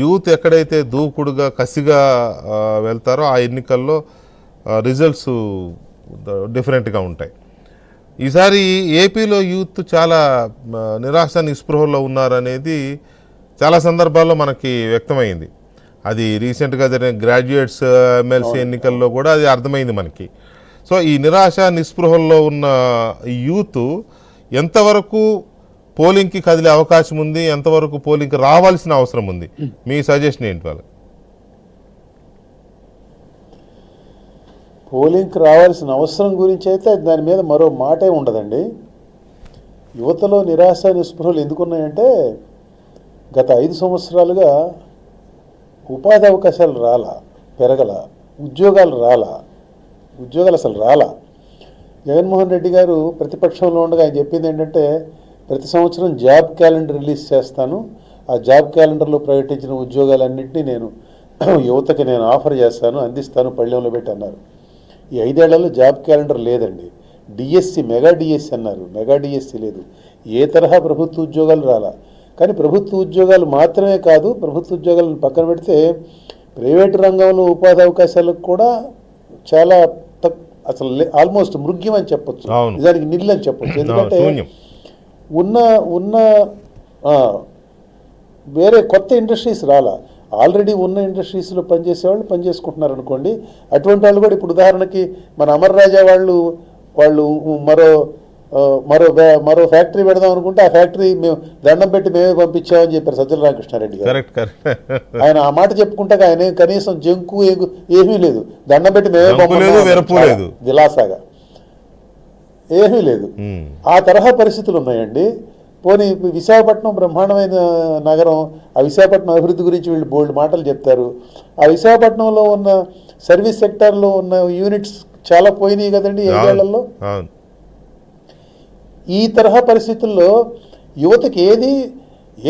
Youth ఎక్కడైతే దూకుడుగా కసిగా వెళ్తారో ఆ ఎన్నికల్లో రిజల్ట్స్ డిఫరెంట్గా ఉంటాయి. ఈసారి ఏపీలో యూత్ చాలా నిరాశ నిస్పృహలో ఉన్నారనేది చాలా సందర్భాల్లో మనకి వ్యక్తమైంది. అది రీసెంట్గా జరిగిన గ్రాడ్యుయేట్స్ ఎమ్మెల్సీ ఎన్నికల్లో కూడా అది అర్థమైంది మనకి. సో ఈ నిరాశ నిస్పృహల్లో ఉన్న యూత్ ఎంతవరకు పోలింగ్కి కదిలే అవకాశం ఉంది ఎంతవరకు పోలింగ్కి రావాల్సిన అవసరం ఉంది. మీ సజెషన్ ఏంటి వాళ్ళకి? పోలింగ్కి రావాల్సిన అవసరం గురించి అయితే దాని మీద మరో మాటే ఉండదండి. యువతలో నిరాశ నిస్పృహలు ఎందుకున్నాయంటే గత ఐదు సంవత్సరాలుగా ఉపాధి అవకాశాలు రాలా పెరగల ఉద్యోగాలు రాలా ఉద్యోగాలు అసలు రాలా. జగన్మోహన్ రెడ్డి గారు ప్రతిపక్షంలో ఉండగా ఆయన చెప్పింది ఏంటంటే ప్రతి సంవత్సరం జాబ్ క్యాలెండర్ రిలీజ్ చేస్తాను. ఆ జాబ్ క్యాలెండర్లో ప్రకటించిన ఉద్యోగాలన్నింటినీ నేను యువతకి నేను ఆఫర్ చేస్తాను అందిస్తాను పళ్ళెంలో పెట్టి అన్నారు. ఈ ఐదేళ్ళలో జాబ్ క్యాలెండర్ లేదండి. డిఎస్సి మెగా డిఎస్సి అన్నారు. మెగా డిఎస్సి లేదు. ఏ తరహా ప్రభుత్వ ఉద్యోగాలు రాలా. కానీ ప్రభుత్వ ఉద్యోగాలు మాత్రమే కాదు ప్రభుత్వ ఉద్యోగాలను పక్కన పెడితే ప్రైవేటు రంగంలో ఉపాధి అవకాశాలకు కూడా చాలా అసలు ఆల్మోస్ట్ మృగ్యం అని చెప్పొచ్చు. నిజానికి నిల్ అని చెప్పొచ్చు. ఎందుకంటే ఉన్న ఉన్న వేరే కొత్త ఇండస్ట్రీస్ రాలా. ఆల్రెడీ ఉన్న ఇండస్ట్రీస్లో పనిచేసే వాళ్ళు పనిచేసుకుంటున్నారు అనుకోండి. అటువంటి వాళ్ళు కూడా ఇప్పుడు ఉదాహరణకి మన అమర్ రాజా వాళ్ళు వాళ్ళు మరో మరో మరో ఫ్యాక్టరీ పెడదాం అనుకుంటే ఆ ఫ్యాక్టరీ మేము దండం పెట్టి మేమే పంపించామని చెప్పారు సజ్జల రామకృష్ణారెడ్డి గారు. Correct correct. ఆయన ఆ మాట చెప్పుకుంటే ఆయన కనీసం జంకు ఏమీ లేదు. దండం పెట్టి మేమే జంకు పంపమన్నాం లేదు, అన్నారు. వెరపు చాలా లేదు. విలాసాగా. ఏమీ లేదు. ఆ తరహా పరిస్థితులు ఉన్నాయండి. పోనీ విశాఖపట్నం బ్రహ్మాండమైన నగరం ఆ విశాఖపట్నం అభివృద్ధి గురించి వీళ్ళు బోల్డ్ మాటలు చెప్తారు. ఆ విశాఖపట్నంలో ఉన్న సర్వీస్ సెక్టార్లో ఉన్న యూనిట్స్ చాలా పోయినాయి కదండి ఏరియాలలో ఈ తరహా పరిస్థితుల్లో యువతకి ఏది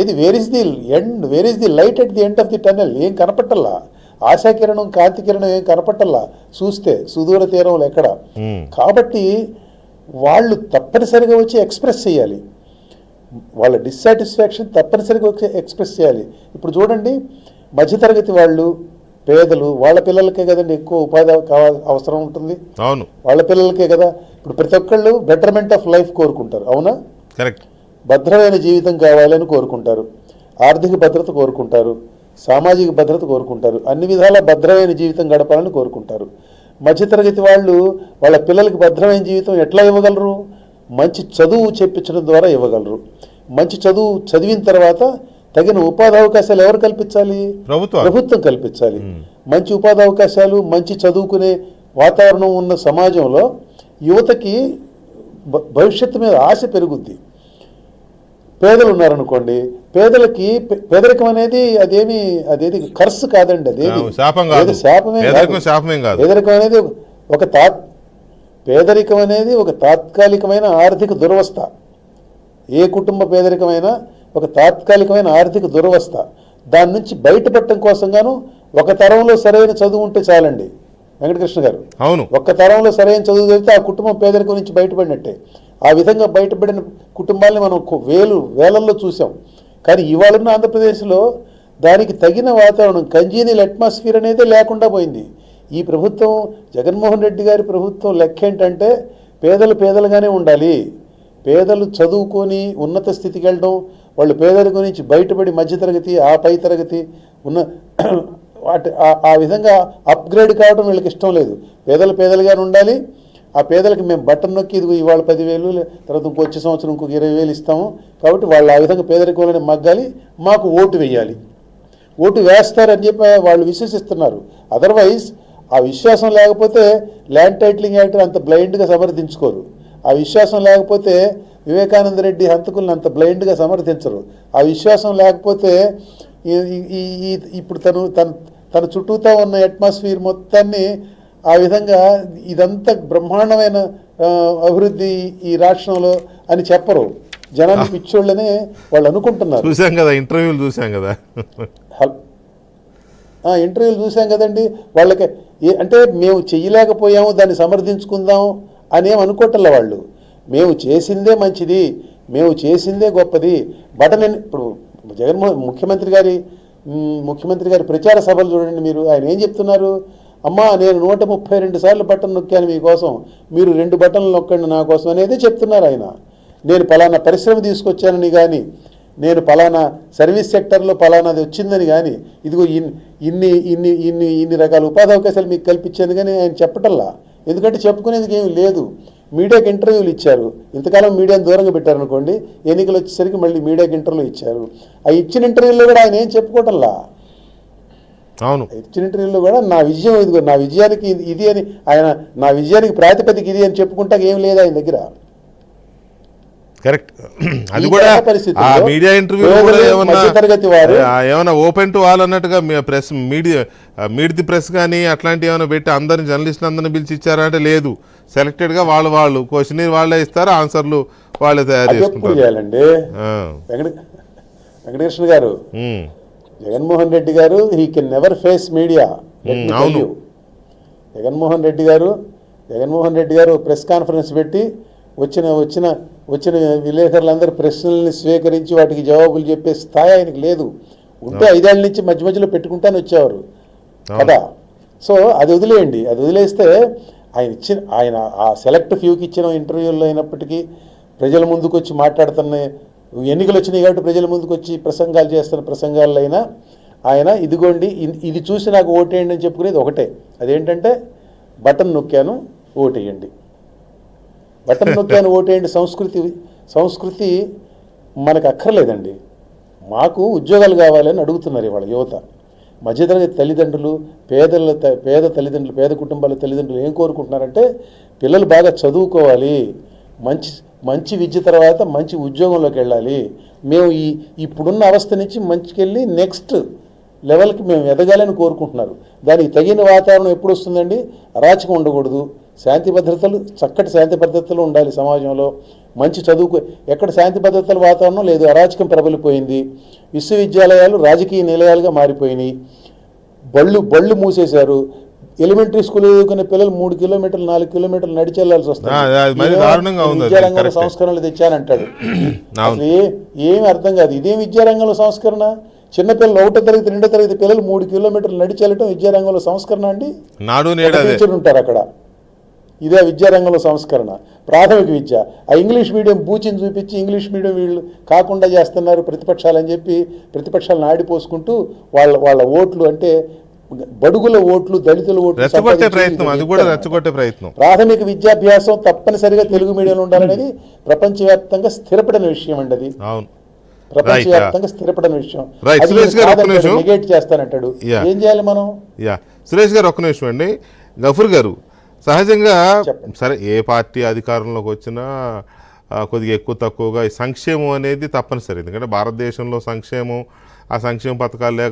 ఏది where is the end where is the light at the end of the tunnel ఏం కనపట్టల్లా? ఆశాకిరణం కాంతి కిరణం ఏం కనపట్టల్లా? చూస్తే సుదూర తీరంలో ఎక్కడ. కాబట్టి వాళ్ళు తప్పనిసరిగా వచ్చి ఎక్స్ప్రెస్ చేయాలి. వాళ్ళ డిస్సాటిస్ఫాక్షన్ తప్పనిసరిగా వచ్చి ఎక్స్ప్రెస్ చేయాలి. ఇప్పుడు చూడండి మధ్యతరగతి వాళ్ళు పేదలు వాళ్ళ పిల్లలకే కదండి ఎక్కువ ఉపాధి కావాలి అవసరం ఉంటుంది. అవును. వాళ్ళ పిల్లలకే కదా. ఇప్పుడు ప్రతి ఒక్కళ్ళు బెటర్మెంట్ ఆఫ్ లైఫ్ కోరుకుంటారు. అవునా? కరెక్ట్ భద్రమైన జీవితం కావాలని కోరుకుంటారు. ఆర్థిక భద్రత కోరుకుంటారు. సామాజిక భద్రత కోరుకుంటారు. అన్ని విధాల భద్రమైన జీవితం గడపాలని కోరుకుంటారు. మధ్యతరగతి వాళ్ళు వాళ్ళ పిల్లలకి భద్రమైన జీవితం ఎట్లా ఇవ్వగలరు? మంచి చదువు చెప్పించడం ద్వారా ఇవ్వగలరు. మంచి చదువు చదివిన తర్వాత తగిన ఉపాధి అవకాశాలు ఎవరు కల్పించాలి? ప్రభుత్వం. ప్రభుత్వం కల్పించాలి. మంచి ఉపాధి అవకాశాలు మంచి చదువుకునే వాతావరణం ఉన్న సమాజంలో యువతకి భవిష్యత్తు మీద ఆశ పెరుగుద్ది. పేదలు ఉన్నారనుకోండి పేదలకి పేదరికం అనేది అదేమి అదేది ఖర్చు కాదండి అదేది. శాపమే పేదరికం అనేది ఒక తా పేదరికం అనేది ఒక తాత్కాలికమైన ఆర్థిక దురవస్థ. ఏ కుటుంబ పేదరికమైనా ఒక తాత్కాలికమైన ఆర్థిక దురవస్థ. దాని నుంచి బయటపడటం కోసం గాను ఒక తరంలో సరైన చదువు ఉంటే చాలండి. వెంకటకృష్ణ గారు. అవును. ఒక్క తరంలో సరైన చదువు చదివితే ఆ కుటుంబం పేదరికం నుంచి బయటపడినట్టే. ఆ విధంగా బయటపడిన కుటుంబాల్ని మనం వేలు వేలల్లో చూసాం కానీ ఇవాళ ఉన్న ఆంధ్రప్రదేశ్లో దానికి తగిన వాతావరణం కంజీనియల్ అట్మాస్ఫియర్ అనేది లేకుండా పోయింది. ఈ ప్రభుత్వం జగన్మోహన్ రెడ్డి గారి ప్రభుత్వం లెక్క ఏంటంటే పేదలు పేదలుగానే ఉండాలి. పేదలు చదువుకొని ఉన్నత స్థితికి వెళ్ళడం వాళ్ళు పేదల గురించి బయటపడి మధ్యతరగతి ఆ పై తరగతి ఉన్న వాటి ఆ విధంగా అప్గ్రేడ్ కావడం వీళ్ళకి ఇష్టం లేదు. పేదలు పేదలుగానే ఉండాలి. ఆ పేదలకు మేము బట్టను నొక్కి ఇదిగో ఇవాళ పదివేలు తర్వాత ఇంకో వచ్చే సంవత్సరం ఇంకొక ఇరవై వేలు ఇస్తాము. కాబట్టి వాళ్ళు ఆ విధంగా పేదరికంలోనే మగ్గాలి మాకు ఓటు వేయాలి. ఓటు వేస్తారని చెప్పి వాళ్ళు విశ్వసిస్తున్నారు. అదర్వైజ్ ఆ విశ్వాసం లేకపోతే ల్యాండ్ టైటిలింగ్ యాక్ట్ అంత బ్లైండ్గా సమర్థించుకోరు. ఆ విశ్వాసం లేకపోతే వివేకానంద రెడ్డి హంతకుల్ని అంత బ్లైండ్గా సమర్థించరు. ఆ విశ్వాసం లేకపోతే ఈ- ఈ- ఇప్పుడు తను తన తన చుట్టూతా ఉన్న అట్మాస్ఫియర్ మొత్తాన్ని ఆ విధంగా ఇదంతా బ్రహ్మాండమైన అభివృద్ధి ఈ రాష్ట్రంలో అని చెప్పరు. జనాన్ని పిచ్చోళ్ళనే వాళ్ళు అనుకుంటున్నారు. చూసాం కదా ఇంటర్వ్యూలు చూసాం కదా. ఇంటర్వ్యూలు చూసాం కదండి. వాళ్ళకి అంటే మేము చెయ్యలేకపోయాము దాన్ని సమర్థించుకుందాం అనేం అనుకోవట్లే వాళ్ళు. మేము చేసిందే మంచిది మేము చేసిందే గొప్పది. బటన్ ఇప్పుడు జగన్మోహన్ ముఖ్యమంత్రి గారి ముఖ్యమంత్రి గారి ప్రచార సభలు చూడండి మీరు. ఆయన ఏం చెప్తున్నారు? అమ్మా నేను నూట ముప్పై రెండు సార్లు బటన్ నొక్కాను మీకోసం. మీరు రెండు బటన్లు నొక్కండి నా కోసం అనేది చెప్తున్నారు ఆయన. నేను పలానా పరిశ్రమ తీసుకొచ్చానని కానీ నేను పలానా సర్వీస్ సెక్టర్లో పలానాది వచ్చిందని కానీ ఇదిగో ఇన్ని ఇన్ని ఇన్ని ఇన్ని ఇన్ని రకాల ఉపాధి అవకాశాలు మీకు కల్పించాను కానీ ఆయన చెప్పటల్లా? ఎందుకంటే చెప్పుకునేందుకు ఏమి లేదు. మీడియాకి ఇంటర్వ్యూలు ఇచ్చారు. ఇంతకాలం మీడియాను దూరంగా పెట్టారనుకోండి ఎన్నికలు వచ్చేసరికి మళ్ళీ మీడియాకి ఇంటర్వ్యూలు ఇచ్చారు. ఆ ఇచ్చిన ఇంటర్వ్యూలో కూడా ఆయన ఏం చెప్పుకోవటంలా అవును. ఇచ్చిన ఇంటర్వ్యూలో కూడా నా విజయం ఇదిగో నా విజయానికి ఇది- ఇది అని ఆయన నా విజయానికి ప్రాతిపదిక ఇది అని చెప్పుకుంటాక ఏం లేదు ఆయన దగ్గర. కరెక్ట్. అది కూడా ఆ మీడియా ఇంటర్వ్యూ కూడా ఏమన్నా ఓపెన్ టు ఆల్ అన్నట్టుగా press media meet the press కానీ అట్లాంటివి ఏమైనా పెట్టి అందరిని జర్నలిస్టులు అందరిని పిలిచి ఇచ్చారా అంటే లేదు. సెలెక్టెడ్గా వాళ్ళు వాళ్ళు. క్వశ్చన్ వాళ్ళే ఇస్తారు? ఆన్సర్లు వాళ్ళే తయారు చేసుకుంటారు. Venkatakrishna garu Jaganmohan Reddy garu he can never face media. Jaganmohan Reddy garu Jaganmohan Reddy గారు ప్రెస్ కాన్ఫరెన్స్ పెట్టి వచ్చిన వచ్చిన వచ్చిన విలేకరులందరూ ప్రశ్నల్ని స్వీకరించి వాటికి జవాబులు చెప్పే స్థాయి ఆయనకి లేదు. ఉంటే ఐదేళ్ళ నుంచి మధ్య మధ్యలో పెట్టుకుంటానే వచ్చేవారు. కదా? సో అది వదిలేయండి. అది వదిలేస్తే ఆయన ఇచ్చిన ఆయన ఆ సెలెక్ట్ ఫ్యూకి ఇచ్చిన ఇంటర్వ్యూల్లో అయినప్పటికీ ప్రజల ముందుకు వచ్చి మాట్లాడుతున్న ఎన్నికలు వచ్చినాయి కాబట్టి ప్రజల ముందుకు వచ్చి ప్రసంగాలు చేస్తున్న ప్రసంగాల్లో అయినా ఆయన ఇదిగోండి ఇది చూసి నాకు ఓటేయండి అని చెప్పుకునేది ఒకటే. అదేంటంటే బటన్ నొక్కాను ఓటేయండి. బటన్ నొక్కాను ఓటేయండి సంస్కృతి సంస్కృతి మనకు అక్కర్లేదండి. మాకు ఉద్యోగాలు కావాలని అడుగుతున్నారు ఇవాళ యువత. మధ్యతరగతి తల్లిదండ్రులు పేదల పేద తల్లిదండ్రులు పేద కుటుంబాల తల్లిదండ్రులు ఏం కోరుకుంటున్నారంటే పిల్లలు బాగా చదువుకోవాలి. మంచి మంచి విద్య తర్వాత మంచి ఉద్యోగంలోకి వెళ్ళాలి. మేము ఈ ఇప్పుడున్న అవస్థ నుంచి మంచికెళ్ళి నెక్స్ట్ లెవెల్కి మేము ఎదగాలని కోరుకుంటున్నారు. దానికి తగిన వాతావరణం ఎప్పుడు వస్తుందండి? అరాచకం ఉండకూడదు. శాంతి భద్రతలు చక్కటి శాంతి భద్రతలు ఉండాలి సమాజంలో. మంచి చదువుకు ఎక్కడ శాంతి భద్రతల వాతావరణం లేదు అరాచకం ప్రబలిపోయింది. విశ్వవిద్యాలయాలు రాజకీయ నిలయాలుగా మారిపోయినాయి. బళ్ళు బళ్ళు మూసేశారు. ఎలిమెంటరీ స్కూల్ చదువుకునే పిల్లలు మూడు కిలోమీటర్లు నాలుగు కిలోమీటర్లు నడిచి వెళ్ళాల్సి వస్తుంది. విద్యారంగంలో. సంస్కరణలు తెచ్చానంటాడు. అసలు ఏమి అర్థం కాదు. ఇదేం విద్యారంగంలో సంస్కరణ? చిన్నపిల్లలు ఒకటో తరగతి రెండో తరగతి పిల్లలు మూడు కిలోమీటర్లు నడిచి వెళ్ళటం విద్యారంగంలో సంస్కరణ అండి? నాడు ఒక నేడు అదే. టీచర్ ఉంటారు అక్కడ. ఇదే విద్యారంగంలో సంస్కరణ. ప్రాథమిక విద్య. ఆ ఇంగ్లీష్ మీడియం బూచిని చూపించి ఇంగ్లీష్ మీడియం వీళ్ళు కాకుండా చేస్తున్నారు ప్రతిపక్షాలని చెప్పి ప్రతిపక్షాలను ఆడిపోసుకుంటూ వాళ్ళ వాళ్ళ ఓట్లు అంటే బడుగుల ఓట్లు దళితుల ఓట్లు రెచ్చగొట్టే ప్రయత్నం అది కూడా రెచ్చగొట్టే ప్రయత్నం. ప్రాథమిక విద్యాభ్యాసం తప్పనిసరిగా తెలుగు మీడియంలో ఉండాలనేది ప్రపంచవ్యాప్తంగా స్థిరపడిన విషయం అండి అది. అవును. ప్రపంచవ్యాప్తంగా స్థిరపడిన విషయం. నెగేట్ చేస్తానంటాడు. ఏం చేయాలి మనం? యా సురేష్ గారు ఒక్క నిమిషం అండి. గఫూర్ గారు సహజంగా. సరే ఏ పార్టీ అధికారంలోకి వచ్చినా కొద్దిగా ఎక్కువ తక్కువగా సంక్షేమం అనేది తప్పనిసరి. ఎందుకంటే భారతదేశంలో సంక్షేమం ఆ సంక్షేమ పథకాలు